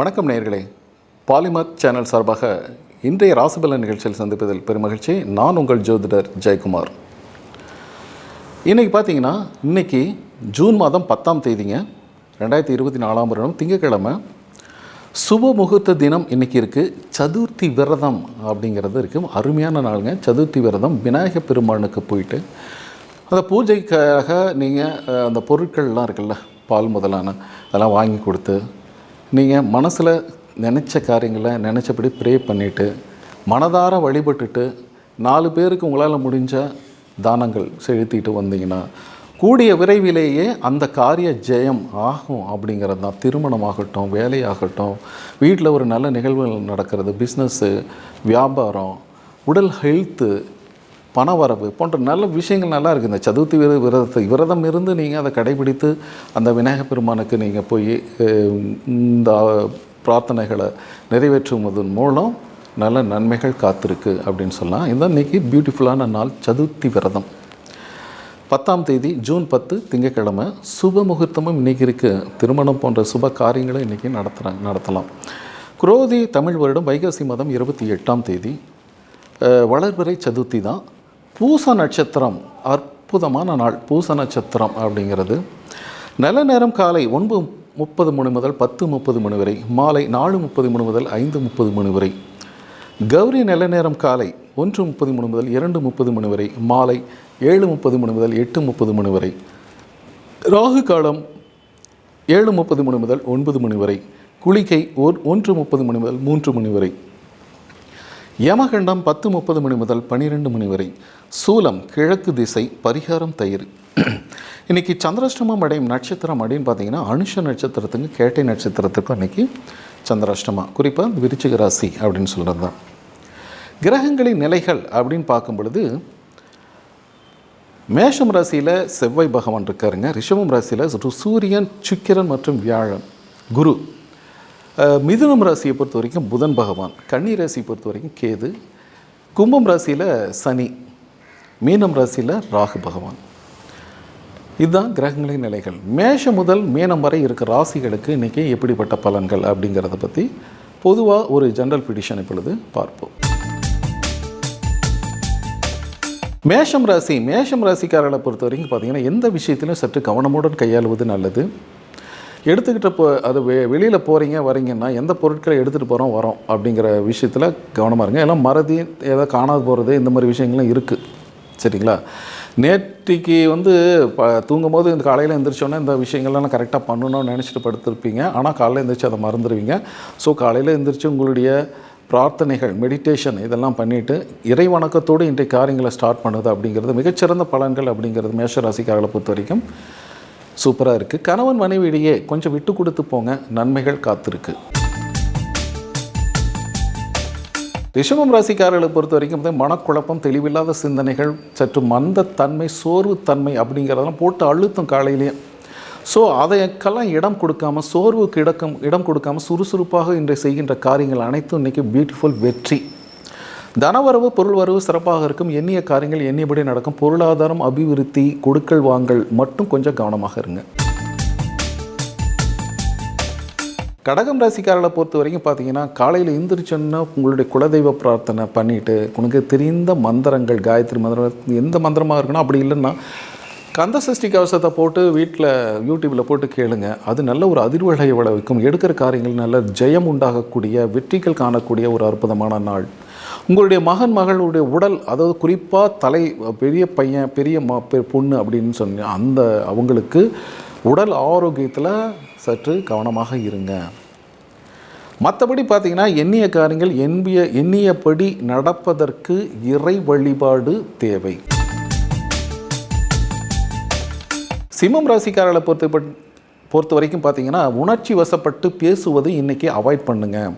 வணக்கம் நேயர்களே. Polymer channel சார்பாக இன்றைய ராசிபல நிகழ்ச்சியில் சந்திப்பதில் பெருமகிழ்ச்சி. நான் உங்கள் ஜோதிடர் ஜெயக்குமார். இன்றைக்கி பார்த்தீங்கன்னா இன்னைக்கு ஜூன் மாதம் பத்தாம் தேதிங்க. ரெண்டாயிரத்தி இருபத்தி நாலாம் வருடம் திங்கக்கிழமை. சுப முகூர்த்த தினம் இன்றைக்கி இருக்குது சதுர்த்தி விரதம் அப்படிங்கிறது இருக்குது அருமையான நாளுங்க. சதுர்த்தி விரதம் விநாயகப் பெருமானுக்கு போயிட்டு அந்த பூஜைக்காக நீங்கள் அந்த பொருட்கள்லாம் இருக்குல்ல பால் முதலான அதெல்லாம் வாங்கி கொடுத்து நீங்கள் மனசில் நினச்ச காரியங்களை நினச்சபடி ப்ரே பண்ணிவிட்டு மனதார வழிபட்டுட்டு நாலு பேருக்கு உங்களால் முடிஞ்ச தானங்கள் செலுத்திட்டு வந்தீங்கன்னா கூடிய விரைவிலேயே அந்த காரிய ஜெயம் ஆகும் அப்படிங்கிறது தான். திருமணமாகட்டும் வேலையாகட்டும் வீட்டில் ஒரு நல்ல நிகழ்வுகள் நடக்கிறது பிஸ்னஸ்ஸு வியாபாரம் உடல் ஹெல்த்து பணவரவு போன்ற நல்ல விஷயங்கள் நல்லா இருக்குது இந்த சதுர்த்தி விர விரதத்தை விரதம் இருந்து நீங்கள் அதை கடைபிடித்து அந்த விநாயகப் பெருமானுக்கு நீங்கள் போய் இந்த பிரார்த்தனைகளை நிறைவேற்றுவதன் மூலம் நல்ல நன்மைகள் காத்திருக்கு அப்படின்னு சொல்லலாம். இதுதான் இன்றைக்கி பியூட்டிஃபுல்லான நாள் சதுர்த்தி விரதம். பத்தாம் தேதி ஜூன் பத்து திங்கக்கிழமை சுப முகூர்த்தமும் இன்றைக்கி இருக்குது திருமணம் போன்ற சுப காரியங்களை இன்றைக்கி நடத்துகிறாங்க நடத்தலாம். குரோதி தமிழ் வருடம் வைகாசி மாதம் இருபத்தி எட்டாம் தேதி. வளர்பிறை சதுர்த்தி தான். பூச நட்சத்திரம் அற்புதமான நாள் பூச நட்சத்திரம் அப்படிங்கிறது நல்ல நேரம் காலை ஒன்பது முப்பது மணி முதல் பத்து முப்பது மணி வரை மாலை நாலு முப்பது மணி முதல் ஐந்து முப்பது மணி வரை கௌரி நல்ல நேரம் காலை ஒன்று முப்பது மணி முதல் இரண்டு முப்பது மணி வரை மாலை ஏழு முப்பது மணி முதல் எட்டு முப்பது மணி வரை ராகு காலம் ஏழு முப்பது மணி முதல் ஒன்பது மணி வரை குளிக்கை ஓர் ஒன்று முப்பது மணி முதல் மூன்று மணி வரை யமகண்டம் பத்து முப்பது மணி முதல் பன்னிரெண்டு மணி வரை. சூலம் கிழக்கு திசை பரிகாரம் தயிர். இன்னைக்கு சந்திராஷ்டமம் அடையும் நட்சத்திரம் அப்படின்னு பார்த்தீங்கன்னா அனுஷ நட்சத்திரத்துக்கு கேட்டை நட்சத்திரத்துக்கும் அன்னைக்கு சந்திராஷ்டமா குறிப்பாக விருச்சிக ராசி அப்படின்னு சொல்கிறது தான் கிரகங்களின் நிலைகள் அப்படின்னு பார்க்கும் பொழுது மேஷம் ராசியில் செவ்வாய் பகவான் இருக்காருங்க. ரிஷபம் ராசியில் சூரியன் சுக்கிரன் மற்றும் வியாழன். குரு மிதுனம் ராசியை பொறுத்த வரைக்கும் புதன் பகவான் கன்னி ராசியை பொறுத்த வரைக்கும் கேது கும்பம் ராசியில் சனி மீனம் ராசியில் ராகு பகவான். இதுதான் கிரகங்களின் நிலைகள். மேஷம் முதல் மீனம் வரை இருக்க ராசிகளுக்கு இன்றைக்கி எப்படிப்பட்ட பலன்கள் அப்படிங்கிறத பற்றி பொதுவாக ஒரு ஜென்ரல் பிடிஷன் இப்பொழுது பார்ப்போம். மேஷம் ராசி மேஷம் ராசிக்காரர்களை பொறுத்த வரைக்கும் பார்த்தீங்கன்னா எந்த விஷயத்திலும் சற்று கவனமுடன் கையாளுவது நல்லது. எடுத்துக்கிட்ட போ அது வெ வெளியில் போகிறீங்க வரீங்கன்னா எந்த பொருட்களை எடுத்துகிட்டு போகிறோம் வரோம் அப்படிங்கிற விஷயத்தில் கவனமாக இருங்க. எல்லாம் மறதி ஏதோ காணாது போகிறது இந்த மாதிரி விஷயங்கள்லாம் இருக்குது சரிங்களா? நேற்றுக்கு வந்து ப தூங்கும் போது இந்த காலையில் எழுந்திரிச்சோன்னே இந்த விஷயங்கள்லாம் கரெக்டாக பண்ணணும்னு நினச்சிட்டு படுத்திருப்பீங்க. ஆனால் காலையில் எழுந்திரிச்சு அதை மறந்துடுவீங்க ஸோ காலையில் எழுந்திரிச்சு உங்களுடைய பிரார்த்தனைகள் மெடிடேஷன் இதெல்லாம் பண்ணிவிட்டு இறை வணக்கத்தோடு இன்றைய காரியங்களை ஸ்டார்ட் பண்ணுது அப்படிங்கிறது மிகச்சிறந்த பலன்கள் அப்படிங்கிறது மேஷராசிக்காரர்களை பொறுத்த வரைக்கும். சூப்பராக இருக்குது கணவன் மனைவியிடையே கொஞ்சம் விட்டு கொடுத்து போங்க. நன்மைகள் காத்திருக்கு. ரிஷபம் ராசிக்காரர்களை பொறுத்த வரைக்கும் வந்து மனக்குழப்பம் தெளிவில்லாத சிந்தனைகள் சற்று மந்த தன்மை சோர்வு தன்மை அப்படிங்கிறதெல்லாம் போட்டு அழுத்தம் காலையிலேயே ஸோ அதைக்கெல்லாம் இடம் கொடுக்காம சோர்வுக்கு இடக்கம் இடம் கொடுக்காம சுறுசுறுப்பாக இன்றை செய்கின்ற காரியங்கள் அனைத்தும் இன்றைக்கி பியூட்டிஃபுல் வெற்றி. தனவரவு பொருள் வரவு சிறப்பாக இருக்கும். எண்ணிய காரியங்கள் எண்ணியபடி நடக்கும். பொருளாதாரம் அபிவிருத்தி கொடுக்கல் வாங்கல் மட்டும் கொஞ்சம் கவனமாக இருங்க. கடகம் ராசிக்காரர்களை பொறுத்த வரைக்கும் பார்த்தீங்கன்னா காலையில் எந்திரிச்சோன்னா உங்களுடைய குலதெய்வ பிரார்த்தனை பண்ணிவிட்டு உனக்கு தெரிந்த மந்திரங்கள் காயத்ரி மந்திரம் எந்த மந்திரமாக இருக்குன்னா அப்படி இல்லைன்னா கந்த சஷ்டி கவசத்தை போட்டு வீட்டில் யூடியூப்பில் போட்டு கேளுங்க. அது நல்ல ஒரு அதிர்வலையை விளைவிக்கும். எடுக்கிற காரியங்கள் நல்ல ஜெயம் உண்டாகக்கூடிய வெற்றிகள் காணக்கூடிய ஒரு அற்புதமான நாள். உங்களுடைய மகன் மகளுடைய உடல் அதாவது குறிப்பாக தலை பெரிய பையன் பெரிய ம பெ- பொண்ணு அப்படின்னு சொன்ன அந்த அவங்களுக்கு உடல் ஆரோக்கியத்தில் சற்று கவனமாக இருங்க. மற்றபடி பார்த்தீங்கன்னா எண்ணிய காரியங்கள் எண்ணிய எண்ணியபடி நடப்பதற்கு இறை வழிபாடு தேவை. சிம்மம் ராசிக்காரர்களை பொறுத்த பொறுத்த வரைக்கும் பார்த்தீங்கன்னா உணர்ச்சி வசப்பட்டு பேசுவது இன்றைக்கி அவாய்ட் பண்ணுங்கள்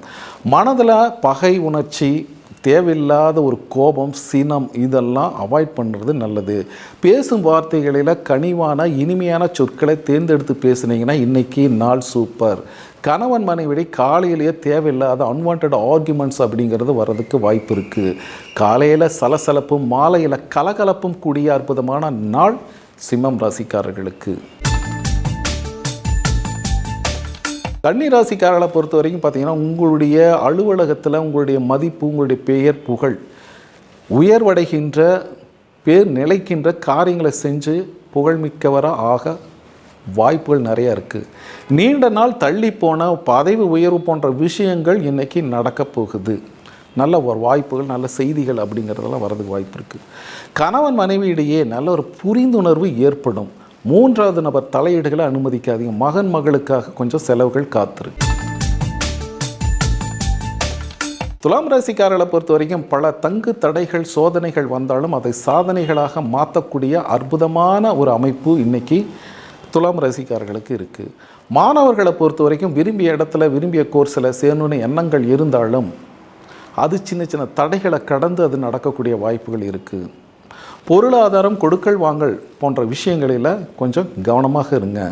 மனதில் பகை உணர்ச்சி தேவையில்லாத ஒரு கோபம் சினம் இதெல்லாம் அவாய்ட் பண்ணுறது நல்லது. பேசும் வார்த்தைகளில் கனிவான இனிமையான சொற்களை தேர்ந்தெடுத்து பேசுனீங்கன்னா இன்றைக்கி நாள் சூப்பர் கணவன் மனைவிடை காலையிலேயே தேவையில்லாத அன்வான்ட் ஆர்குமெண்ட்ஸ் அப்படிங்கிறது வர்றதுக்கு வாய்ப்பு இருக்குது காலையில் சலசலப்பும் மாலையில் கலகலப்பும் கூடிய அற்புதமான நாள் சிம்மம் ராசிக்காரர்களுக்கு. கன்னிராசிக்காரர்களை பொறுத்த வரைக்கும் பார்த்தீங்கன்னா உங்களுடைய அலுவலகத்தில் உங்களுடைய மதிப்பு உங்களுடைய பெயர் புகழ் உயர்வடைகின்ற பேர் நிலைக்கின்ற காரியங்களை செஞ்சு புகழ்மிக்கவராக ஆக வாய்ப்புகள் நிறையா இருக்குது நீண்ட நாள் தள்ளி போன பதவி உயர்வு போன்ற விஷயங்கள் இன்றைக்கி நடக்கப் போகுது. நல்ல ஒரு வாய்ப்புகள் நல்ல செய்திகள் அப்படிங்கிறதெல்லாம் வரதுக்கு வாய்ப்பு இருக்குது கணவன் மனைவியிடையே நல்ல ஒரு புரிந்துணர்வு ஏற்படும். மூன்றாவது நபர் தலையீடுகளை அனுமதிக்காதீங்க. மகன் மகளுக்காக கொஞ்சம் செலவுகள் காத்திருக்கு. துலாம் ராசிக்காரர்களை பொறுத்த வரைக்கும் பல தங்கு தடைகள் சோதனைகள் வந்தாலும் அதை சாதனைகளாக மாற்றக்கூடிய அற்புதமான ஒரு அமைப்பு இன்னைக்கு துலாம் ராசிக்காரர்களுக்கு இருக்குது மாணவர்களை பொறுத்த வரைக்கும் விரும்பிய இடத்துல விரும்பிய கோர்ஸில் சேரணும்னு எண்ணங்கள் இருந்தாலும் அது சின்ன சின்ன தடைகளை கடந்து அது நடக்கக்கூடிய வாய்ப்புகள் இருக்குது பொருளாதாரம் கொடுக்கல் வாங்கல் போன்ற விஷயங்களில் கொஞ்சம் கவனமாக இருங்க.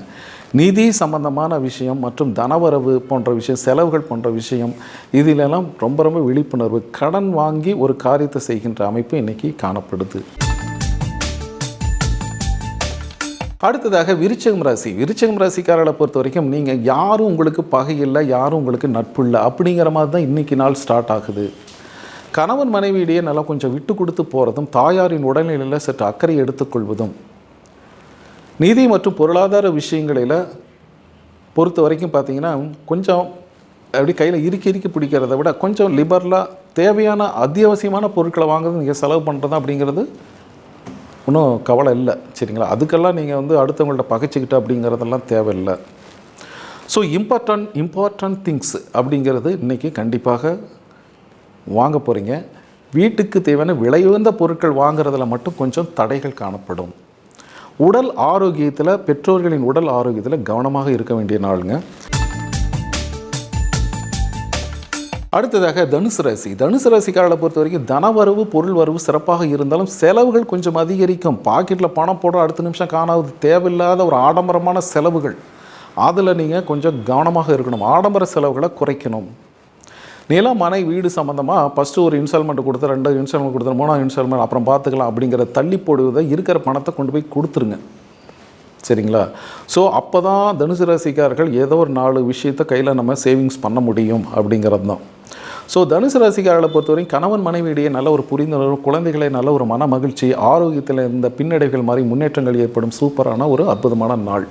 நிதி சம்பந்தமான விஷயம் மற்றும் தனவரவு போன்ற விஷயம் செலவுகள் போன்ற விஷயம் இதிலெல்லாம் ரொம்ப ரொம்ப விழிப்புணர்வு. கடன் வாங்கி ஒரு காரியத்தை செய்கின்ற அமைப்பு இன்னைக்கு காணப்படுது. அடுத்ததாக விருச்சகம் ராசி. விருச்சகம் ராசிக்காரர்களை பொறுத்த வரைக்கும் நீங்கள் யாரும் உங்களுக்கு பகை இல்லை யாரும் உங்களுக்கு நட்பு இல்லை அப்படிங்கிற மாதிரி தான் இன்றைக்கி நாள் ஸ்டார்ட் ஆகுது. கணவன் மனைவியிடையே நல்லா கொஞ்சம் விட்டு கொடுத்து போகிறதும் தாயாரின் உடல்நிலையில் சற்று அக்கறை எடுத்துக்கொள்வதும் நிதி மற்றும் பொருளாதார விஷயங்களில் பொறுத்த வரைக்கும் பார்த்தீங்கன்னா கொஞ்சம் அப்படி கையில் இறுக்கி இறுக்கி பிடிக்கிறத விட கொஞ்சம் லிபரலாக தேவையான அத்தியாவசியமான பொருட்களை வாங்குறது நீங்கள் செலவு பண்ணுறது அப்படிங்கிறது ஒன்றும் கவலை இல்லை சரிங்களா? அதுக்கெல்லாம் நீங்கள் வந்து அடுத்தவங்கள்ட்ட பகைச்சிக்கிட்டு அப்படிங்கிறதெல்லாம் தேவையில்லை. ஸோ இம்பார்ட்டன்ட் இம்பார்ட்டன்ட் திங்ஸ் அப்படிங்கிறது இன்றைக்கி கண்டிப்பாக வாங்க போகிறீங்க வீட்டுக்கு தேவையான விலையுயர்ந்த பொருட்கள் வாங்குறதுல மட்டும் கொஞ்சம் தடைகள் காணப்படும். உடல் ஆரோக்கியத்தில் பெற்றோர்களின் உடல் ஆரோக்கியத்தில் கவனமாக இருக்க வேண்டிய நாளுங்க. அடுத்ததாக தனுசு ராசி. தனுசு ராசிக்காரர்களை பொறுத்த வரைக்கும் தனவரவு பொருள் வரவு சிறப்பாக இருந்தாலும் செலவுகள் கொஞ்சம் அதிகரிக்கும். பாக்கெட்டில் பணம் போட அடுத்த நிமிஷம் காணாது தேவையில்லாத ஒரு ஆடம்பரமான செலவுகள். அதில் நீங்கள் கொஞ்சம் கவனமாக இருக்கணும். ஆடம்பர செலவுகளை குறைக்கணும். நிலம் மனை வீடு சம்மந்தமாக ஃபஸ்ட்டு ஒரு இன்ஸ்டால்மெண்ட் கொடுத்து ரெண்டு இன்ஸ்டால்மெண்ட் கொடுத்து மூணாவது இன்ஸ்டால்மெண்ட் அப்புறம் பார்த்துக்கலாம் அப்படிங்கிற தள்ளி போடுவதை இருக்கிற பணத்தை கொண்டு போய் கொடுத்துருங்க. சரிங்களா? ஸோ அப்போ தான் தனுசு ராசிக்காரர்கள் ஏதோ ஒரு நாலு விஷயத்தை கையில் நம்ம சேவிங்ஸ் பண்ண முடியும் அப்படிங்கிறது தான். ஸோ தனுசு ராசிக்காரர்களை பொறுத்தவரைக்கும் கணவன் மனைவியிடையே நல்ல ஒரு புரிந்துணர்வு குழந்தைகளை நல்ல ஒரு மன மகிழ்ச்சி ஆரோக்கியத்தில் இருந்த பின்னடைகள் மாதிரி முன்னேற்றங்கள் ஏற்படும் சூப்பரான ஒரு அற்புதமான நாள்.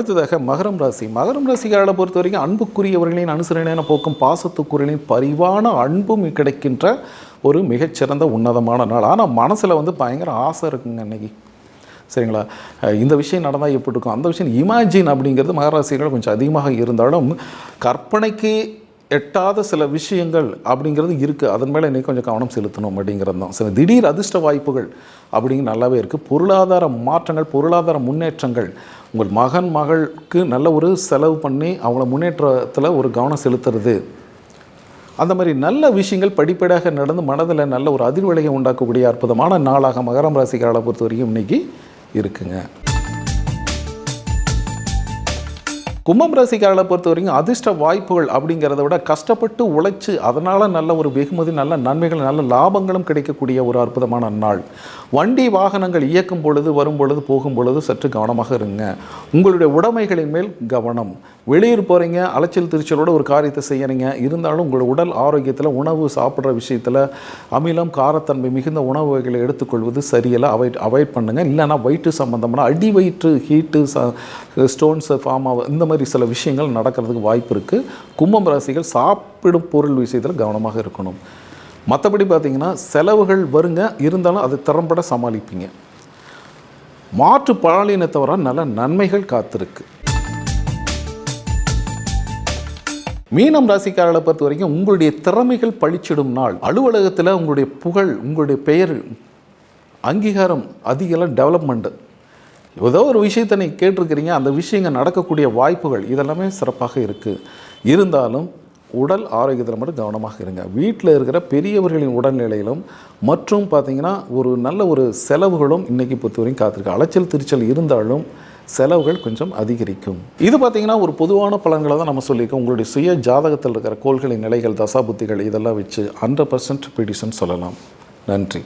அடுத்ததாக மகரம் ராசி. மகரம் ராசிக்காரர்களை பொறுத்த வரைக்கும் அன்புக்குரியவர்களின் அனுசரணையான போக்கும் பாசத்துக்குரியலின் பரிவான அன்பும் கிடைக்கின்ற ஒரு மிகச்சிறந்த உன்னதமான நாள். ஆனால் மனசில் வந்து பயங்கர ஆசை இருக்குங்க அன்னைக்கு. சரிங்களா? இந்த விஷயம் நடந்தால் எப்படி இருக்கும்? அந்த விஷயம் இமேஜின் அப்படிங்கிறது மகராசிகள் கொஞ்சம் அதிகமாக இருந்தாலும் கற்பனைக்கு எட்டாத சில விஷயங்கள் அப்படிங்கிறது இருக்குது அதன் மேலே இன்றைக்கி கொஞ்சம் கவனம் செலுத்தணும் அப்படிங்கிறது தான். சில திடீர் அதிர்ஷ்ட வாய்ப்புகள் அப்படிங்கிற நல்லாவே இருக்குது பொருளாதார மாற்றங்கள் பொருளாதார முன்னேற்றங்கள். உங்கள் மகன் மகளுக்கு நல்ல ஒரு செலவு பண்ணி அவங்கள முன்னேற்றத்தில் ஒரு கவனம் செலுத்துறது. அந்த மாதிரி நல்ல விஷயங்கள் படிப்படியாக நடந்து மனதில் நல்ல ஒரு அதிர்வலையை உண்டாக்கக்கூடிய அற்புதமான நாளாக மகரம் ராசிக்காரர்களை பொறுத்த வரைக்கும் இன்னைக்கு இருக்குங்க. கும்பம் ராசிக்காரர்களை பொறுத்த வரைக்கும் அதிர்ஷ்ட வாய்ப்புகள் அப்படிங்கிறத விட கஷ்டப்பட்டு உழைச்சி அதனால் நல்ல ஒரு வெகுமதி நல்ல நன்மைகள் நல்ல லாபங்களும் கிடைக்கக்கூடிய ஒரு அற்புதமான நாள். வண்டி வாகனங்கள் இயக்கும் பொழுது வரும் பொழுது போகும் பொழுது சற்று கவனமாக இருங்க. உங்களுடைய உடைமைகளின் மேல் கவனம். வெளியூர் போகிறீங்க அலைச்சல் திருச்சலோட ஒரு காரியத்தை செய்யறீங்க. இருந்தாலும் உங்களோட உடல் ஆரோக்கியத்தில் உணவு சாப்பிட்ற விஷயத்தில் அமிலம் காரத்தன்மை மிகுந்த உணவு வகைகளை எடுத்துக்கொள்வது சரியில்லை. அவாய்ட் அவாய்ட் பண்ணுங்கள் இல்லைன்னா வயிற்று சம்மந்தமான அடி வயிற்று ஹீட்டு ச ஸ்டோன்ஸ் ஃபார்ம் ஆகும் இந்த மாதிரி சில விஷயங்கள் நடக்கிறதுக்கு வாய்ப்பு இருக்குது கும்பம் ராசிகள் சாப்பிடும் பொருள் விஷயத்தில் கவனமாக இருக்கணும். மற்றபடி பார்த்தீங்கன்னா செலவுகள் வருங்க இருந்தாலும் அது திறம்பட சமாளிப்பீங்க. மாற்று பாலினத்தவர நல்ல நன்மைகள் காத்திருக்கு. மீனம் ராசிக்காரர்களை பொறுத்த வரைக்கும் உங்களுடைய திறமைகள் பழிச்சிடும் நாள். அலுவலகத்தில் உங்களுடைய புகழ் உங்களுடைய பெயர் அங்கீகாரம் அதிகலாம் டெவலப்மெண்ட்டு ஏதோ ஒரு விஷயத்தை நீங்கள் கேட்டிருக்கிறீங்க அந்த விஷயங்கள் நடக்கக்கூடிய வாய்ப்புகள் இதெல்லாமே சிறப்பாக இருக்குது இருந்தாலும் உடல் ஆரோக்கியத்தில் மட்டும் கவனமாக இருங்க. வீட்டில் இருக்கிற பெரியவர்களின் உடல்நிலையிலும் மற்றும் பார்த்தீங்கன்னா ஒரு நல்ல ஒரு செலவுகளும் இன்றைக்கி பொறுத்தவரையும் காத்திருக்கு. அலைச்சல் திருச்சல் இருந்தாலும் செலவுகள் கொஞ்சம் அதிகரிக்கும். இது பார்த்தீங்கன்னா ஒரு பொதுவான பலன்களை தான் நம்ம சொல்லியிருக்கோம். உங்களுடைய சுய ஜாதகத்தில் இருக்கிற கோள்களின் நிலைகள் தசாபுத்திகள் இதெல்லாம் வச்சு ஹண்ட்ரட் பர்சன்ட் ப்ரிடிஷன் சொல்லலாம். நன்றி.